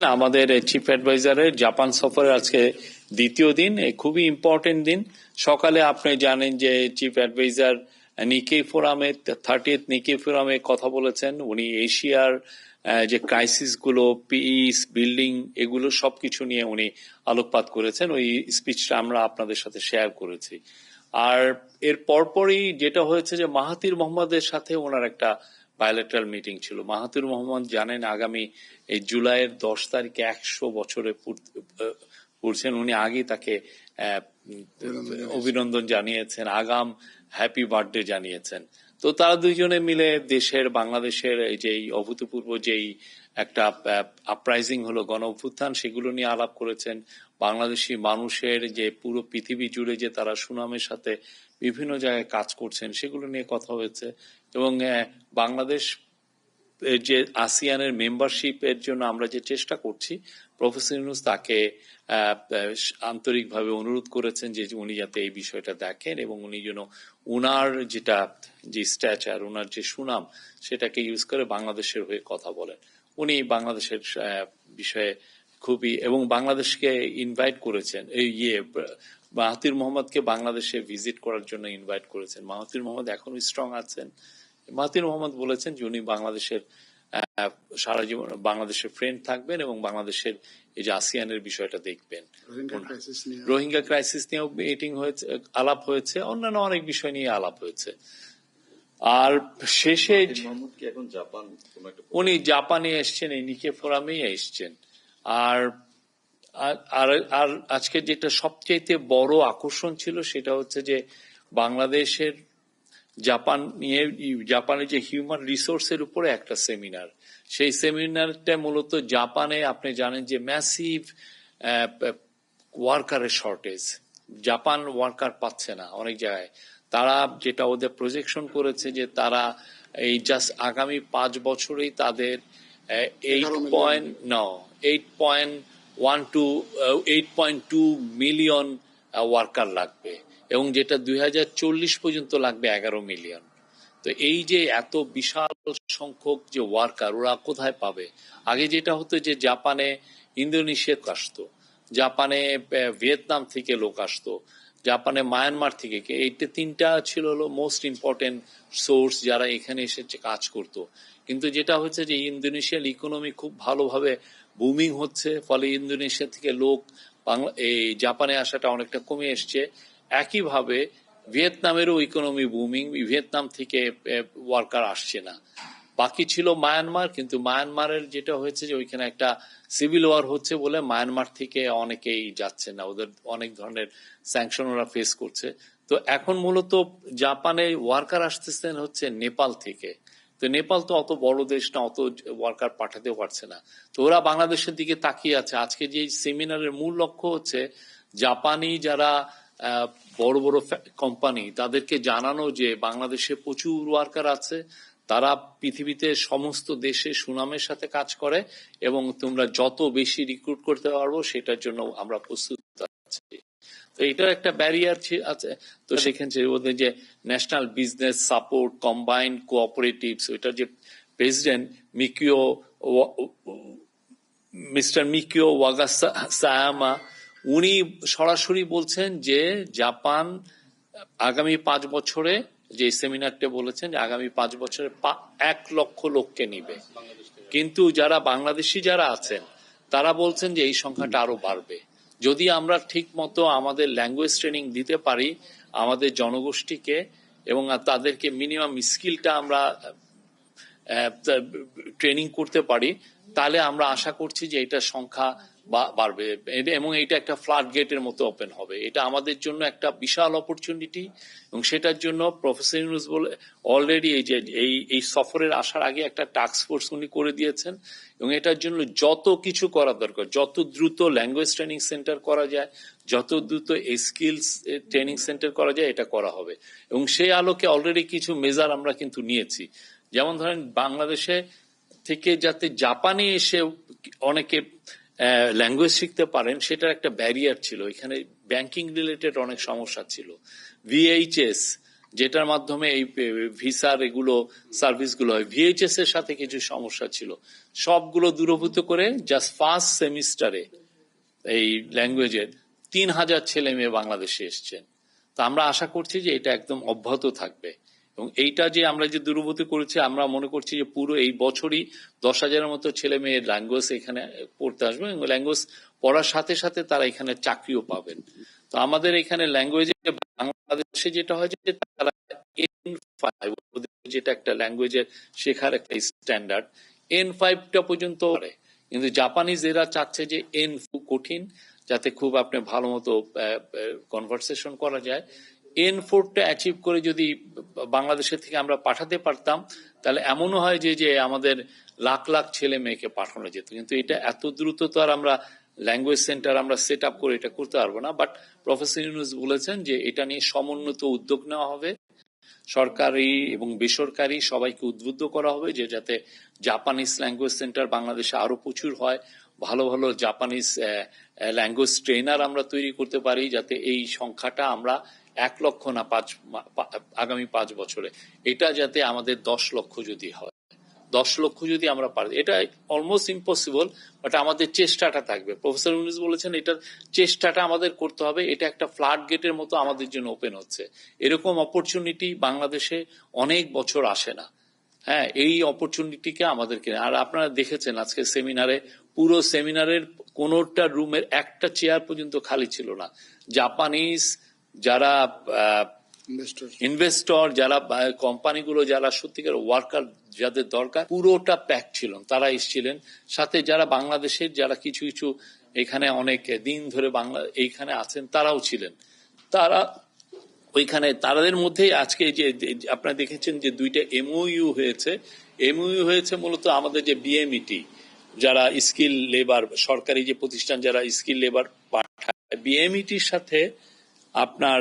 আমাদের chief অ্যাডভাইজারের Japan সফরের আজকে দ্বিতীয় দিন খুবই ইম্পর্টেন্ট দিন। সকালে আপনি জানেন যে চিফ অ্যাডভাইজার নিকে ফোরামে থার্টিথ নিকে ফোরামে কথা বলেছেন। উনি এশিয়ার যে ক্রাইসিসগুলো পিস বিল্ডিং এগুলো সবকিছু নিয়ে উনি আলোকপাত করেছেন। ওই স্পিচটা আমরা আপনাদের সাথে শেয়ার করেছি। আর এর পরপরই যেটা হয়েছে যে মাহাতির মোহাম্মদের সাথে ওনার একটা বায়োলেটারাল মিটিং ছিল। মাহাতুর মোহাম্মদ জানেন আগামী এই জুলাইয়ের দশ তারিখে একশো বছরে পড়ছেন উনি আগেই তাকে অভিনন্দন জানিয়েছেন। আগাম হ্যাপি বার্থডে জানিয়েছেন। তো তারা দুইজনে মিলে দেশের বাংলাদেশের যেই যে অভূতপূর্ব যেই একটা আপরাইজিং হলো গণ অভ্যুত্থান সেগুলো নিয়ে আলাপ করেছেন বাংলাদেশি মানুষের যে পুরো পৃথিবী জুড়ে যে তারা সুনামের সাথে বিভিন্ন জায়গায় কাজ করছেন, সেগুলো নিয়ে কথা হয়েছে। এবং বাংলাদেশ যে আসিয়ানের মেম্বারশিপের জন্য আমরা যে চেষ্টা করছি প্রফেসর ইউনুস তাকে আন্তরিকভাবে অনুরোধ করেছেন যে উনি যাতে এই বিষয়টা দেখেন এবং উনি যেন উনার যেটা, যে স্ট্যাচার উনার যে সুনাম, সেটাকে ইউজ করে বাংলাদেশের হয়ে কথা বলেন। উনি বাংলাদেশের বিষয়ে খুবই এবং বাংলাদেশকে ইনভাইট করেছেন এই ইয়ে মাহাতির মোহাম্মদকে বাংলাদেশে ভিজিট করার জন্য ইনভাইট করেছেন। মাহাতির মোহাম্মদ এখনও স্ট্রং আছেন। মাহাতির মোহাম্মদ বলেছেন যে উনি বাংলাদেশের আহ, সারা জীবন বাংলাদেশের ফ্রেন্ড থাকবেন এবং বাংলাদেশের এই যে আসিয়ানের বিষয়টা দেখবেন। রোহিঙ্গা ক্রাইসিস নিয়ে। রোহিঙ্গা ক্রাইসিস নিয়েও মিটিং হয়েছে আলাপ হয়েছে অন্যান্য অনেক বিষয় নিয়ে আলাপ হয়েছে। আর শেষে জাপান উনি জাপানে এসছেন এই নিকে ফোরামেই এসছেন। আর আর- আর আজকে যেটা সবচেয়ে বড় আকর্ষণ ছিল সেটা হচ্ছে যে বাংলাদেশের জাপান নিয়ে জাপানের যে হিউম্যান রিসোর্সের উপরে একটা সেমিনার সেই সেমিনারটা মূলত জাপানে আপনি জানেন যে ম্যাসিভ ওয়ার্কারের শর্টেজ জাপান ওয়ার্কার পাচ্ছে না অনেক জায়গায়। তারা যেটা ওদের প্রজেকশন করেছে যে তারা এই জাস্ট আগামী পাঁচ বছরেই তাদের এইট পয়েন্ট ন eight point one two eight point two million worker লাগবে। এবং যেটা দুই হাজার চল্লিশ পর্যন্ত লাগবে এগারো মিলিয়ন তো এই যে এত বিশাল সংখ্যক যে ওয়ার্কার ওরা কোথায় পাবে? আগে যেটা হতো যে জাপানে ইন্দোনেশিয়া আসতো জাপানে ভিয়েতনাম থেকে লোক আসতো। জাপানে মায়ানমার থেকে এইটা তিনটা ছিল হলো মোস্ট ইম্পর্টেন্ট সোর্স যারা এখানে এসে যে কাজ করতো। কিন্তু যেটা হচ্ছে যে ইন্দোনেশিয়ার ইকোনমি খুব ভালোভাবে বুমিং হচ্ছে, ফলে ইন্দোনেশিয়া থেকে লোক এই জাপানে আসাটা অনেকটা কমে এসছে। একইভাবে ভিয়েতনামেরও ইকোনমি বুমিং ভিয়েতনাম থেকে ওয়ার্কার আসছে না। বাকি ছিল মায়ানমার, কিন্তু মায়ানমারের যেটা হয়েছে যে ওইখানে একটা সিভিল ওয়ার হচ্ছে বলে মায়ানমার থেকে অনেকেই যাচ্ছে না। ওদের অনেক ধরনের স্যাংশন ওরা ফেস করছে। তো এখন মূলত জাপানে ওয়ার্কার আসতেছেন হচ্ছে নেপাল থেকে। তো নেপাল তো অত বড় দেশ না, অত ওয়ার্কার পাঠাতেও পারছে না। তো ওরা বাংলাদেশের দিকে তাকিয়ে আছে। আজকে যে সেমিনারের মূল লক্ষ্য হচ্ছে জাপানি যারা বড় বড় কোম্পানি তাদেরকে জানানো যে বাংলাদেশে প্রচুর ওয়ার্কার আছে। তারা পৃথিবীতে সমস্ত দেশে সুনামের সাথে কাজ করে এবং তোমরা যত বেশি রিক্রুট করতে পারব সেটার জন্য আমরা প্রস্তুত আছি। তো এটার একটা ব্যারিয়ার আছে। তো সেখানে ওদের যে national business support combined cooperatives ওইটার যে president Mikio mister Mikio Wagasayama উনি সরাসরি বলছেন যে জাপান আগামী পাঁচ বছরে যে সেমিনারটা বলেছেন যে আগামী পাঁচ বছরে এক লক্ষ লোককে নিবে। কিন্তু যারা বাংলাদেশি যারা আছেন, তারা বলছেন যে এই সংখ্যাটা আরও বাড়বে। যদি আমরা ঠিক মতো আমাদের ল্যাঙ্গুয়েজ ট্রেনিং দিতে পারি, আমাদের জনগোষ্ঠীকে এবং তাদেরকে মিনিমাম স্কিলটা আমরা ট্রেনিং করতে পারি, তাহলে আমরা আশা করছি যে এটা সংখ্যা বাড়বে। এবং এটা একটা ফ্লাড গেটের মতো ওপেন হবে। এটা আমাদের জন্য একটা বিশাল অপরচুনিটি এবং সেটার জন্য প্রফেসর ইউনুস বলে অলরেডি এই যে, এই এই সফরের আসার আগে একটা টাস্ক ফোর্স উনি করে দিয়েছেন এবং এটার জন্য যত কিছু করা দরকার, যত দ্রুত ল্যাঙ্গুয়েজ ট্রেনিং সেন্টার করা যায়, যত দ্রুত স্কিলস ট্রেনিং সেন্টার করা যায়, এটা করা হবে। এবং সেই আলোকে অলরেডি কিছু মেজার আমরা কিন্তু নিয়েছি। যেমন ধরেন বাংলাদেশে থেকে যাতে জাপানে এসে অনেকে ল্যাঙ্গুয়েজ শিখতে পারেন, সেটার একটা ব্যারিয়ার ছিল। এখানে ব্যাংকিং রিলেটেড অনেক সমস্যা ছিল। ভিএইচএস যেটার মাধ্যমে এই ভিসার এগুলো সার্ভিসগুলো হয় ভিএইচএস এর সাথে কিছু সমস্যা ছিল। সবগুলো দূরভূত করে জাস্ট ফার্স্ট সেমিস্টারে এই ল্যাঙ্গুয়েজের তিন হাজার ছেলে মেয়ে বাংলাদেশে এসছেন। তা আমরা আশা করছি যে এটা একদম অব্যাহত থাকবে। এবং এইটা যে আমরা যে দূরবর্তী করেছি, আমরা মনে করছি যে পুরো এই বছরই দশ হাজারের মতো ছেলে মেয়ের ল্যাঙ্গুয়েজ এখানে পড়তে আসবে এবং ল্যাঙ্গুয়েজ পড়ার সাথে সাথে তারা এখানে চাকরিও পাবেন। তো আমাদের এখানে ল্যাঙ্গুয়েজে বাংলাদেশে যেটা হয় যে তারা এন ফাইভ যেটা একটা ল্যাঙ্গুয়েজের শেখার একটা স্ট্যান্ডার্ড এন ফাইভটা পর্যন্ত পারে। কিন্তু জাপানিজ এরা চাচ্ছে যে এন কঠিন, যাতে খুব আপনি ভালো মতো কনভারসেশন করা যায়। এন ফোরটা অ্যাচিভ করে যদি বাংলাদেশের থেকে আমরা পাঠাতে পারতাম, তাহলে এমনও হয় যে যে আমাদের লাখ লাখ ছেলে মেয়েকে পাঠানো যেত। কিন্তু এটা এত দ্রুত তো আর আমরা ল্যাঙ্গুয়েজ সেন্টার আমরা সেট আপ করে এটা করতে পারব না। বাট প্রফেসর ইউনুস বলেছেন যে, এটা নিয়ে সমন্বিত উদ্যোগ নেওয়া হবে। সরকারি এবং বেসরকারি সবাইকে উদ্বুদ্ধ করা হবে যে, যাতে জাপানিজ ল্যাঙ্গুয়েজ সেন্টার বাংলাদেশে আরও প্রচুর হয়। ভালো ভালো জাপানিজ ল্যাঙ্গুয়েজ ট্রেনার আমরা তৈরি করতে পারি, যাতে এই সংখ্যাটা আমরা এক লক্ষ না পাঁচ আগামী পাঁচ বছরে। এটা যাতে আমাদের দশ লক্ষ যদি হয়, দশ লক্ষ যদি আমরা পারি, এটা অলমোস্ট ইম্পসিবল বাট আমাদের চেষ্টাটা থাকবে। প্রফেসর ইউনুস বলেছেন এটার চেষ্টাটা আমাদের করতে হবে, এটা একটা ফ্লাড গেটের মতো আমাদের জন্য ওপেন হচ্ছে। এরকম অপরচুনিটি বাংলাদেশে অনেক বছর আসে না। হ্যাঁ এই অপরচুনিটিকে আমাদেরকে আর আপনারা দেখেছেন আজকে সেমিনারে, পুরো সেমিনারের কোনোটা রুমের একটা চেয়ার পর্যন্ত খালি ছিল না। জাপানিজ যারা ইনভেস্টর যারা কোম্পানিগুলো যারা সত্যিকার ওয়ার্কার যাদের দরকার পুরোটা প্যাক ছিল। তারা এসেছিলেন। সাথে যারা বাংলাদেশের যারা কিছু কিছু এখানে অনেক দিন ধরে বাংলা এইখানে আছেন তারাও ছিলেন। তারা ওইখানে তাদের মধ্যে আজকে যে যে আপনারা দেখেছেন যে দুইটা এমওইউ হয়েছে। এমওইউ হয়েছে মূলত আমাদের যে বিএমইটি যারা স্কিল লেবার সরকারি যে প্রতিষ্ঠান যারা স্কিল লেবার পাঠায় বিএমইটির সাথে আপনার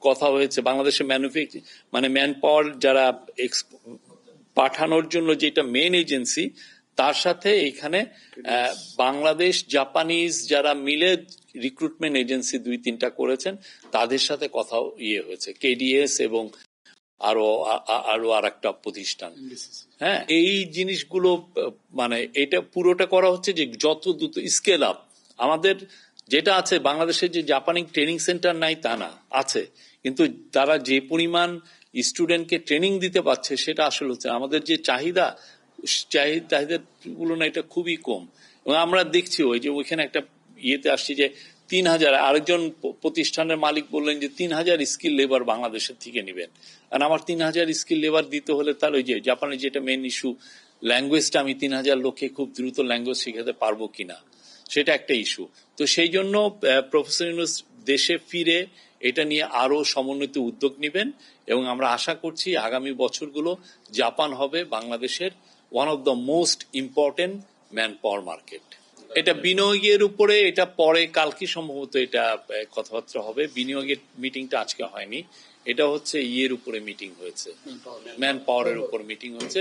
কথা হয়েছে বাংলাদেশের ম্যানুফ্যাকচার মানে ম্যান পাওয়ার যারা পাঠানোর জন্য যেটা মেন এজেন্সি তার সাথে এখানে বাংলাদেশ জাপানিজ যারা মিলে রিক্রুটমেন্ট এজেন্সি দুই তিনটা করেছেন তাদের সাথে কথাও ইয়ে হয়েছে। কেডিএস এবং আরও আরও আর একটা প্রতিষ্ঠান। হ্যাঁ এই জিনিসগুলো মানে এটা পুরোটা করা হচ্ছে যে যত দ্রুত স্কেল আপ আমাদের যেটা আছে বাংলাদেশের যে জাপানি ট্রেনিং সেন্টার নাই তা না, আছে। কিন্তু তারা যে পরিমাণ স্টুডেন্টকে ট্রেনিং দিতে পারছে, সেটা আসলে হচ্ছে আমাদের যে চাহিদা চাহিদা চাহিদার তুলনায় এটা খুবই কম। এবং আমরা দেখছি ওই যে ওইখানে একটা ইয়েতে আসছি যে তিন হাজার, আরেকজন প্রতিষ্ঠানের মালিক বললেন যে তিন হাজার স্কিল লেবার বাংলাদেশের থেকে নেবেন। আর আমার তিন হাজার স্কিল লেবার দিতে হলে তাহলে ওই যে জাপানের যেটা মেন ইস্যু ল্যাঙ্গুয়েজটা আমি তিন হাজার লোককে খুব দ্রুত ল্যাঙ্গুয়েজ শেখাতে পারব কিনা, সেটা একটা ইস্যু তো সেই জন্য প্রফেসর ইউনুস দেশে ফিরে এটা নিয়ে আরও সমন্বিত উদ্যোগ নেবেন এবং আমরা আশা করছি আগামী বছরগুলো জাপান হবে বাংলাদেশের one of the most important man power market এটা বিনিয়োগের উপরে এটা পরে কালকে সম্ভবত এটা কথাবার্তা হবে। বিনিয়োগের মিটিংটা আজকে হয়নি। এটা হচ্ছে ইয়ের উপরে মিটিং হয়েছে। ম্যান পাওয়ারের উপর মিটিং হয়েছে।